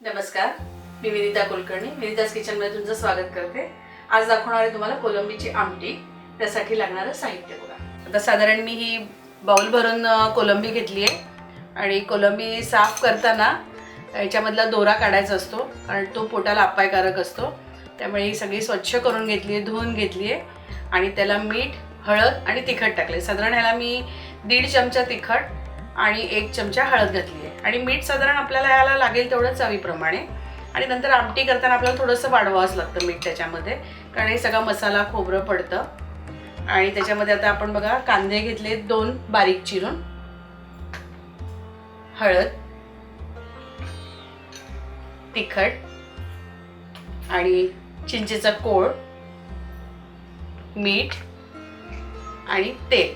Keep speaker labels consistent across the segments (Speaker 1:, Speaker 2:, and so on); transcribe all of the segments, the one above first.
Speaker 1: नमस्कार मी विनिता कुलकर्णी. विनिताज किचनमध्ये तुमचं स्वागत करते. आज दाखवणार आहे तुम्हाला कोलंबीची आमटी त्यासाठी लागणारं साहित्य बघा. आता साधारण मी ही बाउल भरून कोलंबी घेतली आहे. आणि कोलंबी साफ करताना याच्यामधला दोरा काढायचा असतो कारण तो पोटाला अपायकारक असतो. त्यामुळे ही सगळी स्वच्छ करून घेतली आहे धुवून घेतली आहे. आणि त्याला मीठ हळद आणि तिखट टाकले साधारण ह्याला मी दीड चमचा तिखट आणि एक चमचा हळद घातली आहे. आणि मीठ साधारण आपल्याला याला लागेल तेवढं चवीप्रमाणे. आणि नंतर आमटी करताना आपल्याला थोडंसं वाढवावंच लागतं मीठ त्याच्यामध्ये कारण हे सगळा मसाला खोबरं पडतं. आणि त्याच्यामध्ये आता आपण बघा कांदे घेतले दोन बारीक चिरून. हळद. तिखट. आणि चिंचेचा कोळ. मीठ. आणि तेल.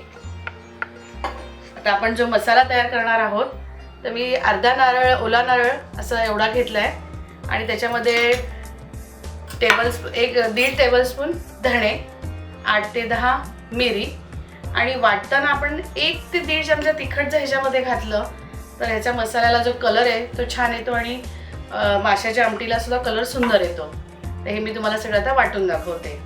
Speaker 1: आता आपण जो मसाला तयार करणार आहोत तर मी अर्धा नारळ ओला नारळ असं एवढा घेतला आहे आणि त्याच्यामध्ये टेबल एक दीड टेबलस्पून धणे आठ ते दहा मिरी. आणि वाटताना आपण एक ते दीड चमचा तिखट जर ह्याच्यामध्ये घातलं तर ह्याच्या मसाल्याला जो कलर आहे तो छान येतो आणि माशाच्या आमटीला सुद्धा कलर सुंदर येतो. तर हे मी तुम्हाला सगळं आता वाटून दाखवते.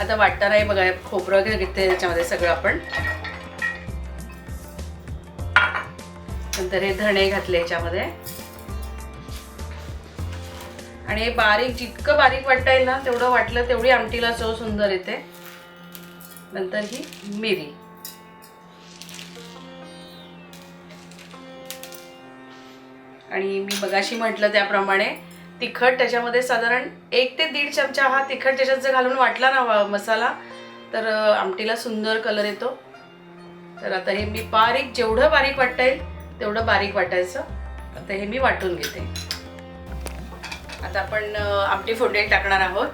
Speaker 1: आता वाटताना हे बघा खोबरं वगैरे घेते ह्याच्यामध्ये सगळं आपण. नंतर हे धणे घातले याच्यामध्ये. आणि हे बारीक जितकं बारीक वाटता येईल ना तेवढं वाटलं तेवढी आमटीला चव सुंदर येते. नंतर ही मिरी. आणि मी बघाशी म्हटलं त्याप्रमाणे तिखट त्याच्यामध्ये साधारण एक ते दीड चमचा हा तिखट त्याच्यात जर घालून वाटला ना मसाला तर आमटीला सुंदर कलर येतो. तर आता हे मी बारीक जेवढं बारीक वाटता येईल तेवढं बारीक वाटायचं. आता हे मी वाटून घेते. आता आपण आमटी फोडणी टाकणार आहोत.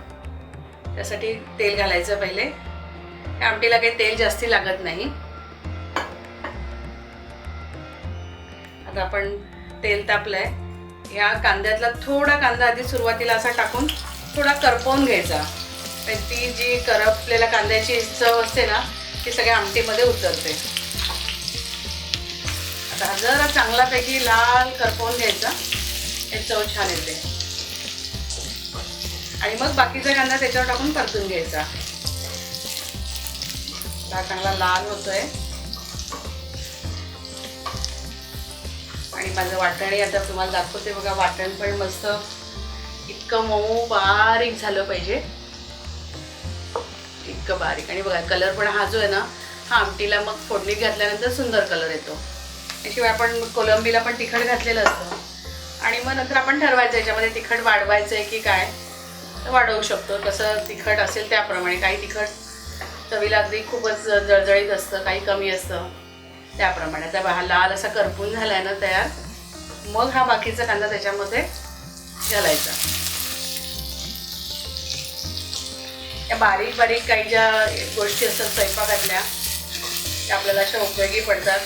Speaker 1: त्यासाठी तेल घालायचं पहिले. आमटीला काही तेल जास्ती लागत नाही. आता आपण तेल तापलंय. ह्या कांद्यातला थोडा कांदा आधी सुरुवातीला असा टाकून थोडा करपवून घ्यायचा. पण ती जी करपलेल्या कांद्याची चव असते ना ती सगळ्या आमटीमध्ये उतरते. आता जरा चांगल्यापैकी लाल करपवून घ्यायचा. हे चव छान येते. आणि मग बाकीचा कांदा त्याच्यावर टाकून परतून घ्यायचा. हा चांगला लाल होतोय. आणि माझं वाटण आता तुम्हाला दाखवते बघा वाटण पण मस्त इतकं मऊ बारीक झालं पाहिजे. इतकं बारीक. आणि बघा कलर पण हा जो आहे ना हा आमटीला मग फोडणीत घातल्यानंतर सुंदर कलर येतो. शिवाय आपण कोलंबीला पण तिखट घातलेलं असतं. आणि मग नंतर आपण ठरवायचं याच्यामध्ये तिखट वाढवायचं आहे की काय? तर वाढवू शकतो. कसं तिखट असेल त्याप्रमाणे. काही तिखट चवीला अगदी खूपच जळजळीत असतं काही कमी असतं त्याप्रमाणे. आता हा लाल असा करपून झाला आहे ना तयार. मग हा बाकीचा कांदा त्याच्यामध्ये घालायचा. या बारीक बारीक काही ज्या गोष्टी असतात स्वयंपाकातल्या त्या आपल्याला अशा उपयोगी पडतात.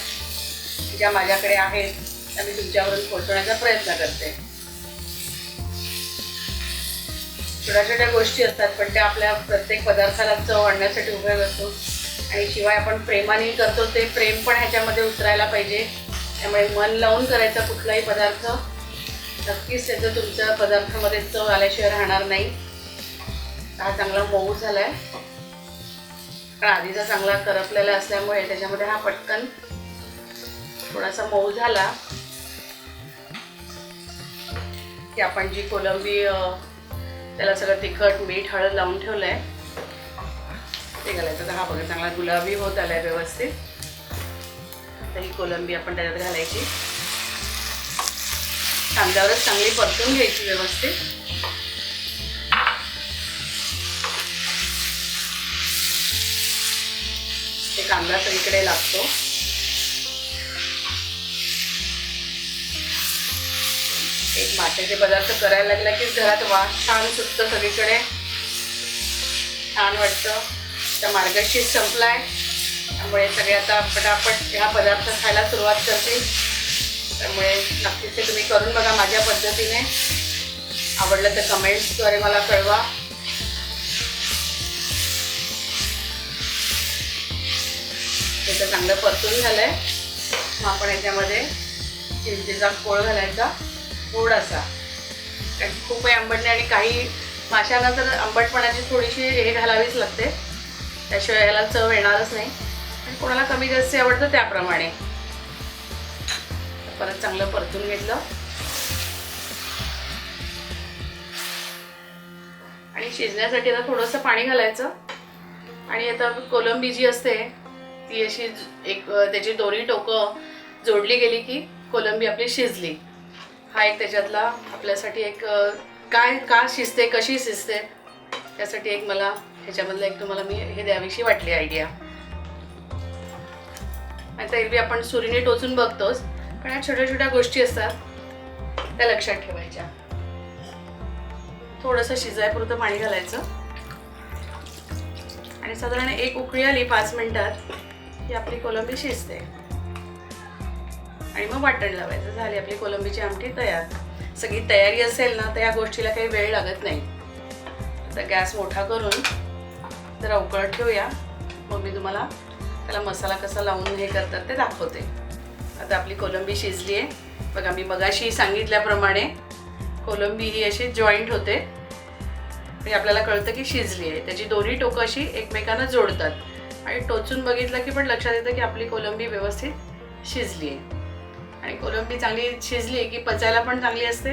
Speaker 1: ज्या माझ्याकडे आहेत त्या मी तुमच्यावरून पोहोचवण्याचा प्रयत्न करते. छोट्या छोट्या गोष्टी असतात पण त्या आपल्या प्रत्येक पदार्थाला चव आणण्यासाठी उपयोग असतो. आणि शिवाय आपण प्रेमाने करतो ते प्रेम पण ह्याच्यामध्ये उतरायला पाहिजे. त्यामुळे मन लावून करायचा कुठलाही पदार्थ नक्कीच त्याचं तुमच्या पदार्थामध्ये चव आल्याशिवाय राहणार नाही. हा चांगला मऊ झाला आहे पण आधीचा चांगला करपलेला असल्यामुळे त्याच्यामध्ये हा पटकन थोडासा मऊ झाला की आपण जी कोलंबी त्याला सगळं तिखट मीठ हळद लावून ठेवलं आहे ते घालायचं. तर हा बघा चांगला गुलाबी होत आलाय व्यवस्थित. तर ही कोलंबी आपण त्याच्यात घालायची. कांद्यावरच चांगली परतून घ्यायची व्यवस्थित. ते कांदा सगळीकडे लागतो. एक माशाचे पदार्थ करायला लागला की घरात वास छान सुटतं सगळीकडे. छान वाटतं. त्या मार्गशीर संपलाय. त्यामुळे सगळे आता पटापट ह्या पदार्थ खायला सुरुवात करतील त्यामुळे नक्कीच ते तुम्ही करून बघा माझ्या पद्धतीने. आवडलं तर कमेंट्सद्वारे मला कळवा. त्याचं चांगलं परतून झालंय. मग आपण याच्यामध्ये चिंचेचा कोळ घालायचा. थोडासा. कारण खूप काही आंबट आणि काही माशांना तर आंबटपणाची थोडीशी हे घालावीच लागते. त्याशिवाय याला चव येणारच नाही. आणि कोणाला कमी जास्त आवडतं त्याप्रमाणे. परत चांगलं परतून घेतलं. आणि शिजण्यासाठी आता थोडंसं पाणी घालायचं. आणि आता कोलंबी जी असते ती अशी एक त्याची दोरी टोकं जोडली गेली की कोलंबी आपली शिजली. हा एक त्याच्यातला आपल्यासाठी एक काय का शिजते कशी शिजते त्यासाठी एक मला ह्याच्यामधलं एक तुम्हाला मी हे द्यावीशी वाटली आयडिया आणि एरवी आपण सुरीने टोचून बघतोच पण या छोट्या छोट्या गोष्टी असतात त्या लक्षात ठेवायच्या. थोडंसं शिजायपुरतं पाणी घालायचं. आणि साधारण एक उकळी आली पाच मिनटात ही आपली कोलंबी शिजते. आणि मग वाटण लावायचं. झाले आपली कोलंबीची आमटी तयार. सगळी तयारी असेल ना तर या गोष्टीला काही वेळ लागत नाही. आता गॅस मोठा करून जरा उकळत ठेवूया. मग मी तुम्हाला त्याला मसाला कसा लावून हे करतात ते दाखवते. आता आपली कोलंबी शिजली आहे बघा मी मगाशी सांगितल्याप्रमाणे कोलंबी ही अशी जॉईंट होते. आणि आपल्याला कळतं की शिजली आहे त्याची दोन्ही टोकं अशी एकमेकांना जोडतात. आणि टोचून बघितलं की पण लक्षात येतं की आपली कोलंबी व्यवस्थित शिजली आहे आणि कोलंबी चांगली शिजली की पचायला पण चांगली असते.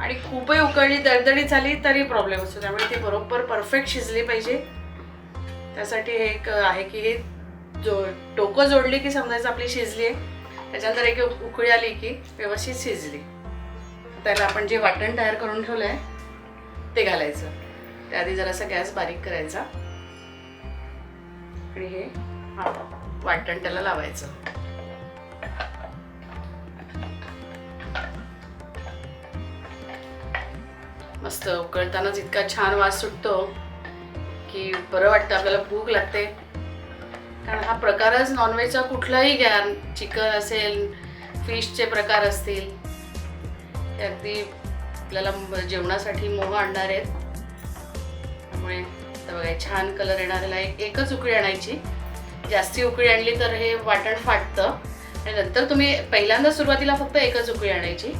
Speaker 1: आणि खूपही उकळली दरदडी झाली तरी प्रॉब्लेम असतो. त्यामुळे ती बरोबर परफेक्ट शिजली पाहिजे. त्यासाठी हे एक आहे की हे जो टोकं जोडली की समजायचं आपली शिजली आहे त्याच्यानंतर एक उकळी आली की व्यवस्थित शिजली. त्याला आपण जे वाटण तयार करून ठेवलं आहे ते घालायचं. त्याआधी जरासा गॅस बारीक करायचा. आणि हे हा वाटण त्याला लावायचं. मस्त उकळतानाच इतका छान वास सुटतो की बरं वाटतं आपल्याला भूक लागते. कारण हा प्रकारच नॉनव्हेजचा कुठलाही घ्या चिकन असेल फिशचे प्रकार असतील ते अगदी आपल्याला जेवणासाठी मोह आणणार आहेत. त्यामुळे आता बघा छान कलर येणाऱ्याला एक एकच उकळी आणायची. जास्ती उकळी आणली तर हे वाटण फाटतं. आणि नंतर तुम्ही पहिल्यांदा सुरुवातीला फक्त एकच उकळी आणायची.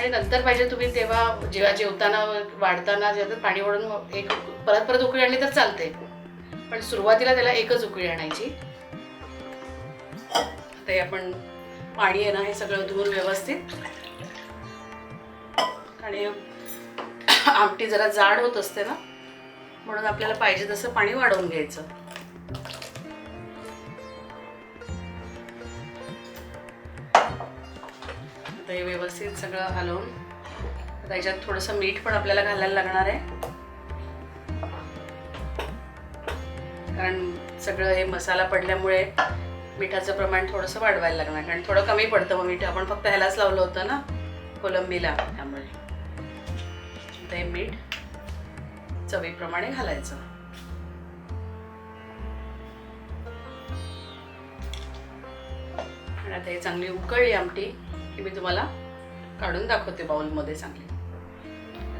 Speaker 1: आणि नंतर पाहिजे तुम्ही तेव्हा जेव्हा जेवताना वाढताना जेव्हा पाणी ओढून एक परत परत उकळी आणली तर चालते पण सुरुवातीला त्याला एकच उकळी आणायची. ते आपण पाणी आहे ना हे सगळं धुवून व्यवस्थित. आणि आमटी जरा जाड होत असते ना म्हणून आपल्याला पाहिजे तसं पाणी वाढवून घ्यायचं. आता हे व्यवस्थित सगळं हलवून आता याच्यात थोडंसं मीठ पण आपल्याला घालायला लागणार आहे. कारण सगळं हे मसाला पडल्यामुळे मिठाचं प्रमाण थोडंसं वाढवायला लागणार. कारण थोडं कमी पडतं मग मीठ. आपण फक्त ह्यालाच लावलं होतं ना कोलंबीला. त्यामुळे. ते मीठ चवीप्रमाणे घालायचं. आणि आता हे चांगली उकळली आमटी. की मी तुम्हाला काढून दाखवते बाउलमध्ये चांगली.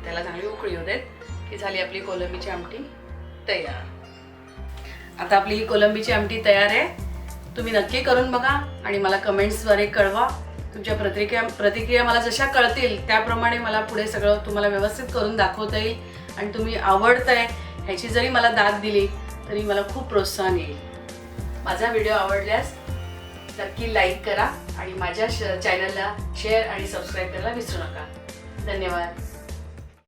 Speaker 1: त्याला चांगली उकळी होते देत की झाली आपली कोलंबीची आमटी तयार. आता आपली ही कोलंबीची आमटी तयार आहे. तुम्ही नक्की करून बघा आणि मला कमेंट्सद्वारे कळवा. तुमच्या प्रतिक्रिया प्रतिक्रिया मला जशा कळतील त्याप्रमाणे मला पुढे सगळं तुम्हाला व्यवस्थित करून दाखवता येईल. आणि तुम्ही आवडताय ह्याची जरी मला दाद दिली तरी मला खूप प्रोत्साहन येईल. माझा व्हिडिओ आवडल्यास नक्की लाईक करा आणि माझ्या श चॅनलला शेअर आणि सबस्क्राईब करायला विसरू नका. धन्यवाद.